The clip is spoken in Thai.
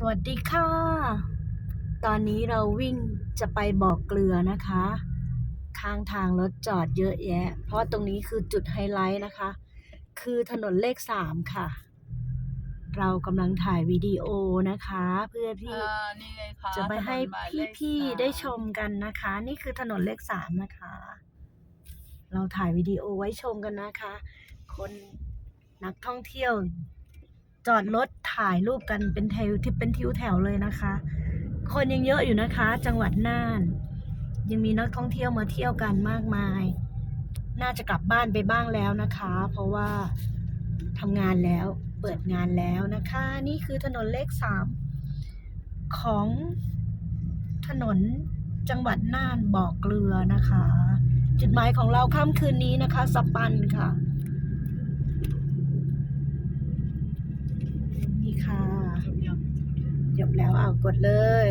สวัสดีค่ะ ตอนนี้เราวิ่งจะไปบ่อกเกลือนะคะ ข้างทางรถจอดเยอะแยะ เพราะตรงนี้คือจุดไฮไลท์นะคะ คือถนนเลขสามค่ะ เรากำลังถ่ายวิดีโอนะคะ เพื่อที่อ่านี่ไงคะจะไปให้ถนนหมายเลขพี่สาๆได้ชมกันนะคะ นี่คือถนนเลขสามนะคะ เราถ่ายวิดีโอไว้ชมกันนะคะ คนนักท่องเที่ยว จอดรถถ่ายรูปกันเป็นแถวที่เป็นทิวแถวเลยนะคะ คนยังเยอะอยู่นะคะ จังหวัดน่าน ยังมีนักท่องเที่ยวมาเที่ยวกันมากมาย น่าจะกลับบ้านไปบ้างแล้วนะคะ เพราะว่าทำงานแล้วเปิดงานแล้วนะคะ นี่คือถนนเลขสามของถนนจังหวัดน่านบ่อเกลือนะคะ จุดหมายของเราค่ำคืนนี้นะคะสปันค่ะ จบแล้วเอากดเลย